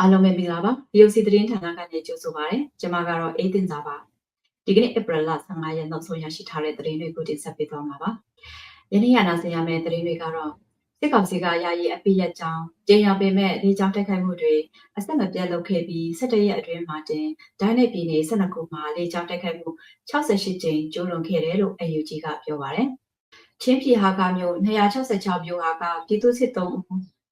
အားလုံးပဲမင်္ဂလာပါ VOC သတင်းဌာနကနေကြိုဆိုပါရစေကျွန်မကတော့အေးတင်စာပါဒီကနေ့ဧပြီလ15ရက်နောက်ဆုံးရရှိထားတဲ့သတင်းတွေကိုတင်ဆက်ပေးသွားမှာပါယနေ့ရနာဆင်ရမယ့်သတင်းတွေကတော့စစ်ကောင်စီကယာယီအပိယက်ကြောင်းကြေညာပေမဲ့ဒီကြောင်းတိုက်ခိုက်မှုတွေအဆက်မပြတ်လုပ်ခဲ့ပြီး17ရက်အတွင်းမှာတင်ဒိုင်းနယ်ပြည်နယ်12ခုမှာလေကြောင်းတိုက်ခိုက်မှု68ကြိမ်ကျူးလွန်ခဲ့တယ်လို့ AUG ကပြောပါတယ် ချင်းပြည်ဟာကမြို့266မြို့ဟာကပြည်သူစစ်3ဦး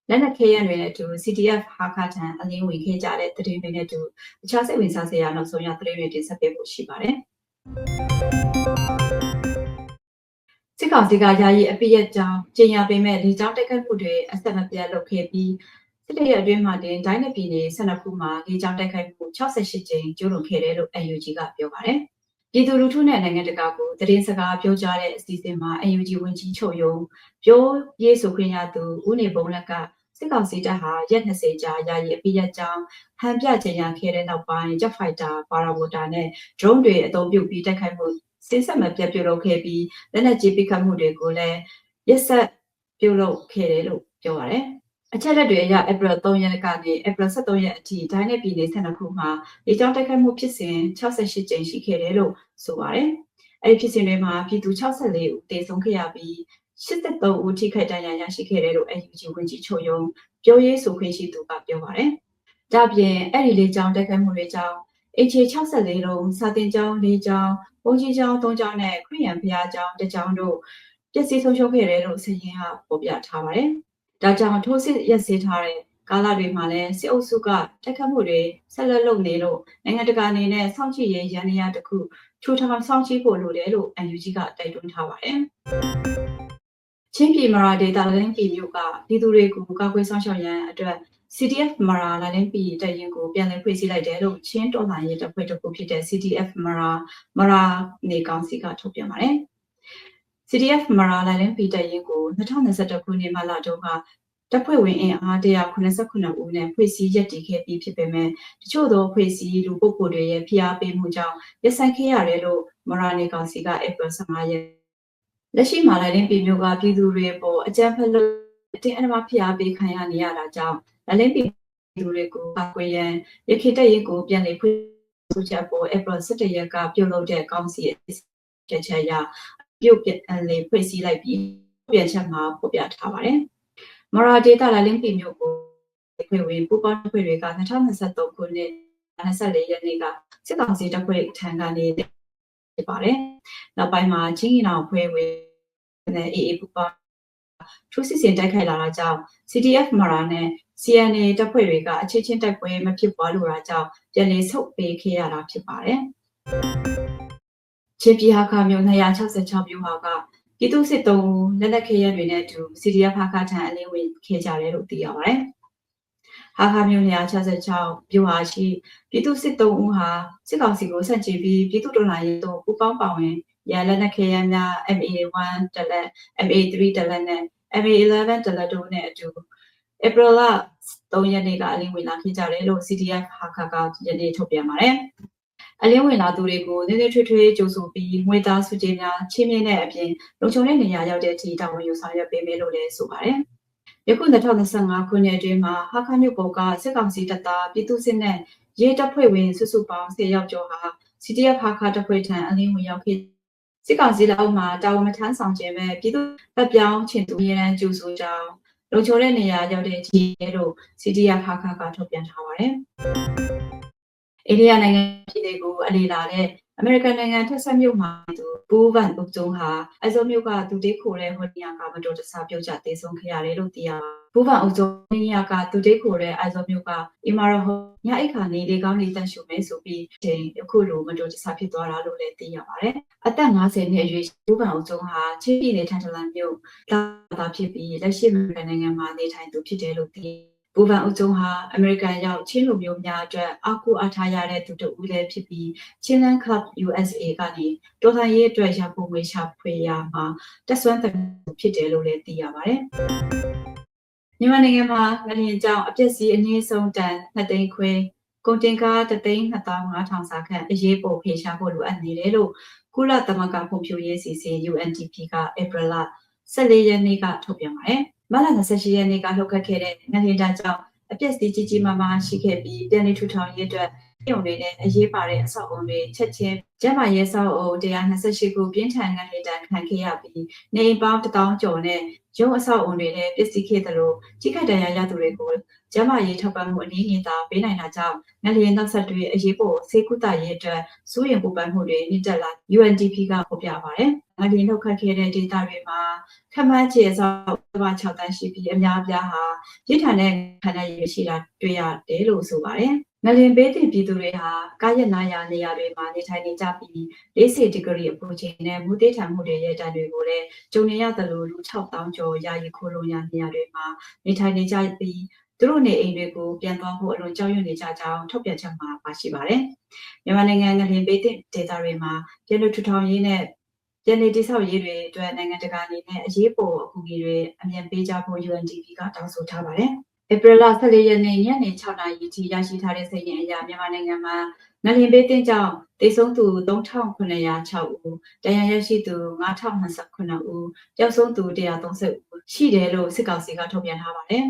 လက်နက်ခဲယံတွေနဲ့အတူ CDF ဟာခါထံအလင်းဝင်ခဲ့ကြတဲ့သတင်းတွေနဲ့အတူအခြားစိတ်ဝင်စားစရာနောက်ဆုံးရသတင်းတွေတင်ဆက်ပေးဖို့ရှိပါတယ်။စစ်ကောင်စီကယာယီအပိယက်ကြောင်းကျင်ညာပေမဲ့လေကြောင်းတိုက်ခိုက်မှုတွေအဆက်မပြတ်လုပ်ခဲ့ပြီးစစ်တပ်ရဲ့အတွင်းမှာတင်ဒိုင်းနယ်ပြည်နယ်12ခုမှာလေကြောင်းတိုက်ခိုက်မှု68ကြိမ်ကျူးလွန်ခဲ့တယ်လို့ UNG ကပြောပါတယ်။ ပြည်သူလူထုနဲ့နိုင်ငံတကာကိုသတင်းစကားပြောကြားတဲ့အစီအစဉ်မှာ UNG ဝင်ကြီးချုပ်ယုံပြောရေးဆိုခွင့်ရသူဦးနေဘုံလက်ကစစ်ကောင်စီတပ်ဟာရက်20ကြာယာယီအပိယက်ကြောင်းဟန်ပြချင်ရခဲ့တဲ့နောက်ပိုင်း Jet Fighter, Parawota နဲ့ drone တွေအသုံးပြုပြီးတိုက်ခိုက်မှုစစ်ဆက်မပြတ်ပြုလုပ်ခဲ့ပြီးလက်နက်ကြီးပစ်ခတ်မှုတွေကိုလည်းရက်ဆက်ပြုလုပ်ခဲ့တယ်လို့ပြောပါတယ်။ အချက်လက်တွေအရ April 3ရက်ကနေ April 13ရက်အထိဒိုင်းနဲ့ပြည်နယ်12ခုမှာလေကြောင်းတိုက်ခိုက်မှုဖြစ်စဉ်68ကြိမ်ရှိခဲ့တယ်လို့ဆိုပါတယ်။အဲဒီဖြစ်စဉ်တွေမှာပြည်သူ64ဦးသေဆုံးခဲ့ရပြီး83ဦးထိခိုက်ဒဏ်ရာရရှိခဲ့တယ်လို့ AUG ဝန်ကြီးချုပ်ယုံပြောရေးဆိုခွင့်ရှိသူကပြောပါတယ်။ဒါပြင်အဲ့ဒီလေးကြောင်းတိုက်ခိုက်မှုတွေကြောင့် HA64 လုံးစာတင်ကျောင်း၄ကျောင်းဘုံကြီးကျောင်း၃ကျောင်းနဲ့ခရီးရန်ဘုရားကျောင်းတစ်ကျောင်းတို့ပျက်စီးဆုံးရှုံးခဲ့တယ်လို့စည်ရင်ကပေါ်ပြထားပါတယ်။ ဒါကြောင့်ထိုးစစ်ရက်စေးထားတဲ့ကာလတွေမှာလည်းစစ်အုပ်စုကတိုက်ခတ်မှုတွေဆက်လက်လုပ်နေလို့နိုင်ငံတကာအနေနဲ့စောင့်ကြည့်ရေးရန်နေရတစ်ခုချိုးထောင်စောင့်ကြည့်ဖို့လိုတယ်လို့ UNG ကတိုက်တွန်းထားပါတယ်။ချင်းပြည်မရာဒေတာလင်းပြည်မြို့ကပြည်သူတွေကိုကာကွယ်ဆောင်ရှောက်ရန်အတွက် CDF မရာလာလင်းပြည်တပ်ရင်းကိုပြန်လည်ဖွဲ့စည်းလိုက်တယ်လို့ချင်းတော်လှန်ရေးတပ်ဖွဲ့တစ်ခုဖြစ်တဲ့ CDF မရာမရာနေကောင်စီကထုတ်ပြန်ပါတယ်။ CDF မရာလာလင်းပြည်တပ်ရင်းကို2021ခုနှစ်မှလတုန်းကတပ်ဖွဲ့ဝင်အင်အား189ဦးနဲ့ဖွဲ့စည်းရည်တည်ခဲ့ပြီးဖြစ်ပေမဲ့တချို့သောဖွဲ့စည်းလူပုဂ္ဂိုလ်တွေရဲ့ဖိအားပေးမှုကြောင့်ရပ်ဆိုင်ခဲ့ရတယ်လို့မရာနေကောင်စီကဧပြီ15ရက်လက်ရှိမှာလည်းပြည်မျိုးကပြည်သူတွေပေါ်အကြမ်းဖက်လို့အတင်းအဓမ္မဖိအားပေးခံရနေရတာကြောင့်လက်လင်းပြည်သူတွေကိုကာကွယ်ရန်ရခိုင်တပ်ရေးကိုပြန်လည်ဖွင့်ဆိုချက်ပေါ် April 17ရက်ကပြုလုပ်တဲ့ကောင်းစီရဲ့ချက်ရ ပြုတ်ပြန်လည်ဖွဲ့စည်းလိုက်ပြီးပြန်ချက်မှာပေါ်ပြထားပါတယ်။မရာဒေတာလက်လင်းပြည်မျိုးကိုဖွဲ့ဝင်ပူပေါင်းဖွဲ့တွေက2023ခုနှစ်24ရက်နေ့ကစစ်ကောင်စီတပ်ဖွဲ့ထံကနေဖြစ်ပါတယ်။နောက်ပိုင်းမှာချင်းကြီးနောင်ဖွဲ့ဝင်နဲ့အေးအေးပူပေါင်းထူးစစ်စင်တိုက်ခိုက်လာတာကြောင့် CDF မရာနဲ့ CNA တပ်ဖွဲ့တွေကအချင်းချင်းတိုက်ပွဲမဖြစ်ပွားလို့တာကြောင့်ပြန်လည်ဆုတ်ပေးခဲ့ရတာဖြစ်ပါတယ်။ ချင်းပြည်ဟာခမြို့266မြို့ဟာကပြည်သူစစ်တုံးလက်လက်ခဲရတွေနဲ့အတူ CDF ဟာခထံအလင်းဝင်ခဲ့ကြတယ်လို့သိရပါတယ်။ဟာခမြို့266မြို့ဟာရှိပြည်သူစစ်တုံးဦးဟာစစ်ကောင်စီကိုဆန့်ကျင်ပြီးပြည်သူတော်လှန်ရေးတို့ပူးပေါင်းပါဝင်ရလက်နက်ခဲယမ်းများ MA1 တလက် MA3 တလက်နဲ့ MA11 တလက်တို့နဲ့အတူဧပြီလ3ရက်နေ့ကအလင်းဝင်လာခဲ့ကြတယ်လို့ CDF ဟာခါကယနေ့ထုတ်ပြန်ပါတယ်။ အလင်းဝင်လာသူတွေကိုနည်းနည်းထွေးထွေးကြိုဆိုပြီးငွေသားစုချင်းများချင်းမြင့်တဲ့အပြင်လုံခြုံတဲ့နေရာရောက်တဲ့အထိတာဝန်ယူဆောင်ရွက်ပေးမယ်လို့လည်းဆိုပါတယ်။ယခု2025ခုနှစ်အတွင်းမှာဟာခါမြို့ပေါ်ကစစ်ကောင်စီတပ်သားပြည်သူစစ်နဲ့ရဲတပ်ဖွဲ့ဝင်စုစုပေါင်း10ယောက်ကျော်ဟာ CDF ဟာခါတပ်ဖွဲ့ထံအလင်းဝင်ရောက်ခဲ့စစ်ကောင်စီလက်အောက်မှာတာဝန်မထမ်းဆောင်ခြင်းပဲပြည်သူတပ်ပြောင်းချင်သူရန်ကြိုဆိုကြောင်းလုံခြုံတဲ့နေရာရောက်တဲ့အထိလို့ CDF ခါခါကထုတ်ပြန်ထားပါတယ်။ အိန္ဒိယနိုင်ငံပြည်နယ်ကိုအလေလာတဲ့အမေရိကန်နိုင်ငံထက်ဆက်မြို့မှာသူဘူဗန်ဥကျုံဟာအဇိုမြို့ကသူတေးခိုတဲ့ဟိုနီယာကမတော်တဆပြုတ်ကျသေးဆုံးခဲ့ရတယ်လို့သိရပါဘူဗန်ဥကျုံနီယာကသူတေးခိုတဲ့အဇိုမြို့ကအီမာရဟိုညအိတ်ခါနေလေကောင်းနေတတ်ရှုမယ်ဆိုပြီးချိန်အခုလိုမတော်တဆဖြစ်သွားတာလို့လည်းသိရပါတယ်အသက်50နှစ်အရွယ်ဘူဗန်ဥကျုံဟာချင်းပြည်နယ်ထန်တလန်မြို့လာတာဖြစ်ပြီးလက်ရှိမြန်မာနိုင်ငံမှာနေထိုင်သူဖြစ်တယ်လို့သိ ဘူဗန်အုပ်ချုပ်ဟာအမေရိကန်ရောက်ချင်းလူမျိုးများအတွက်အကူအထားရတဲ့သူတို့ဦးလည်းဖြစ်ပြီးချင်းလန်ကလပ် USA ကနေတော်လှန်ရေးအတွက်ရဖို့ငွေရှာဖွေရမှာတက်ဆွမ်းတဲ့ဖြစ်တယ်လို့လည်းသိရပါတယ်။မြန်မာနိုင်ငံမှာငလျင်ကြောင့်အပျက်စီးအနည်းဆုံးတန်2သိန်းခွဲကုန်တင်ကား3သိန်း2500စာခန့်အရေးပေါ်ဖေရှားဖို့လိုအပ်နေတယ်လို့ကုလသမဂ္ဂဖွံ့ဖြိုးရေးစီစဉ် UNDP ကဧပြီလ14ရက်နေ့ကထုတ်ပြန်ပါတယ်။ မတ်လ28ရက်နေ့ကလှုပ်ခတ်ခဲ့တဲ့ငလင်တန်းကြောင့်အပျက်စီးကြီးကြီးမားမားရှိခဲ့ပြီးပြန်လည်ထူထောင်ရေးအတွက် ပြုံတွေနဲ့အရေးပါတဲ့အဆောက်အုံတွေချက်ချင်းကျန်းမာရေးဆောက်အုံ128ခုပြင်းထန်ငလင်တန်းခံခဲ့ရပြီးနေအိမ်ပေါင်း1000ကျော်နဲ့ရုံးအဆောက်အုံတွေလည်းပျက်စီးခဲ့သလိုကြီးကတ်တန်ရာရသူတွေကိုကျန်းမာရေးထောက်ပံ့မှုအနည်းငယ်သာပေးနိုင်တာကြောင့်ငလျင်နောက်ဆက်တွဲအရေးပေါ်ဆေးကုသရေးအတွက်စိုးရင်ပူပန်မှုတွေမြင့်တက်လာ UNDP ကဖော်ပြပါတယ်။ငလျင်လောက်ခတ်ခဲ့တဲ့ဒေသတွေမှာခမန်းချေဆောက်ဘာ6တန်းရှိပြီးအများအပြားဟာရစ်ထန်တဲ့ခန္ဓာရည်ရှိတာတွေ့ရတယ်လို့ဆိုပါတယ်။ငလျင်ဘေးတင်ပြည်သူတွေဟာကာယနာယာနေရာတွေမှာနေထိုင်နေကြပြီး40ဒီဂရီအပူချိန်နဲ့မူသေးထန်မှုတွေရဲ့တန်တွေကိုလည်းကျုံနေရတယ်လို့လူ6000ကျော်ယာယီခိုးလုံရနေရာတွေမှာနေထိုင်နေကြပြီးသူတို့နေအိမ်တွေကိုပြန်သွားဖို့အလွန်ကြောက်ရွံ့နေကြကြောင်းထုတ်ပြန်ချက်မှာပါရှိပါတယ်။မြန်မာနိုင်ငံငလျင်ဘေးတင်ဒေသတွေမှာပြည်လူထူထောင်ရေးနဲ့ပြည်နေတိဆောက်ရေးတွေအတွက်နိုင်ငံတကာအနေနဲ့အရေးပေါ်အကူအညီတွေအမြန်ပေးကြဖို့ UNDP ကတောင်းဆိုထားပါတယ်။ ဧပြီလ14ရက်နေ့ညနေ6နာရီထိရရှိထားတဲ့စာရင်းအရမြန်မာနိုင်ငံမှာငလျင်ဘေးတင်ကြောင့်သေဆုံးသူ3906ဦး၊တရားရရှိသူ9029ဦး၊ပျောက်ဆုံးသူ130ဦးရှိတယ်လို့စစ်ကောင်စီကထုတ်ပြန်ထားပါတယ်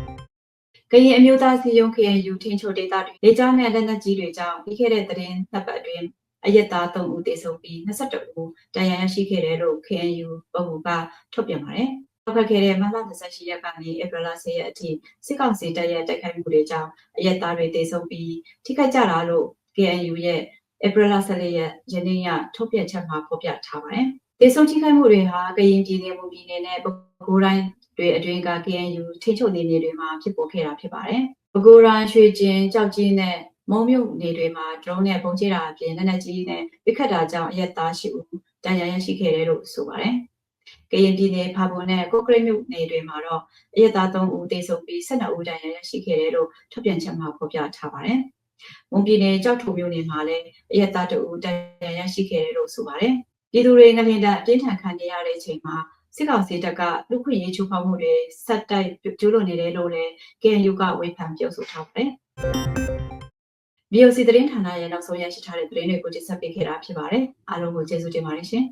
။ကရင်အမျိုးသားစီယုံ KNU ထင်းချိုဒေတာတွေလေကြောင်းနဲ့လက်နက်ကြီးတွေကြောင့်ပြီးခဲ့တဲ့သတင်းနှစ်ပတ်အတွင်းအရက်သား3ဦးသေဆုံးပြီး22ဦးတရားရရှိခဲ့တယ်လို့ KNU ပုံကထုတ်ပြန်ပါတယ်။ ဖောက်ခဲ့တဲ့မလ28ရက်ကနေဧပြီလ10ရက်အထိစစ်ကောင်စီတပ်ရဲ့တိုက်ခိုက်မှုတွေကြောင့်အရက်သားတွေသေဆုံးပြီးထိခိုက်ကြတာလို့ KNU ရဲ့ဧပြီလ14ရက်ယနေ့ညထုတ်ပြန်ချက်မှာဖော်ပြထားပါတယ်။သေဆုံးထိခိုက်မှုတွေဟာကရင်ပြည်နယ်မူပြည်နယ်နဲ့ပဲခူးတိုင်းတွေအတွင်းက KNU ထိချုပ်နေနေတွေမှာဖြစ်ပေါ်ခဲ့တာဖြစ်ပါတယ်။ပဲခူးတိုင်းရွှေကျင်ကြောက်ကြီးနဲ့မုံမြုပ်နေတွေမှာ drone နဲ့ပုံကျတာအပြင်လက်နက်ကြီးနဲ့ပိခတ်တာကြောင့်အရက်သားရှိဦးတန်ရာရရှိခဲ့တယ်လို့ဆိုပါတယ်။ ကရင်ပြည်နယ်ဖာပွန်နဲ့ကိုကရိတ်မြို့နေတွေမှာတော့အရက်သား3ဦးသေဆုံးပြီး12ဦးတန်ရာရရှိခဲ့တယ်လို့ထုတ်ပြန်ချက်မှာဖော်ပြထားပါတယ်။မွန်ပြည်နယ်ကြောက်ထုံမြို့နယ်မှာလည်းအရက်သား2ဦးတန်ရာရရှိခဲ့တယ်လို့ဆိုပါတယ်။ပြည်သူတွေငလင်တအပြင်းထန်ခံနေရတဲ့အချိန်မှာစစ်ကောင်စီတပ်ကလူခွင့်ရေးချိုးဖောက်မှုတွေဆက်တိုက်ကျူးလွန်နေတယ်လို့လည်း KNU ကဝေဖန်ပြောဆိုထားပါတယ်။ VOC သတင်းဌာနရဲ့နောက်ဆုံးရရှိထားတဲ့သတင်းတွေကိုတင်ဆက်ပေးခဲ့တာဖြစ်ပါတယ်အားလုံးကိုကျေးဇူးတင်ပါတယ်ရှင်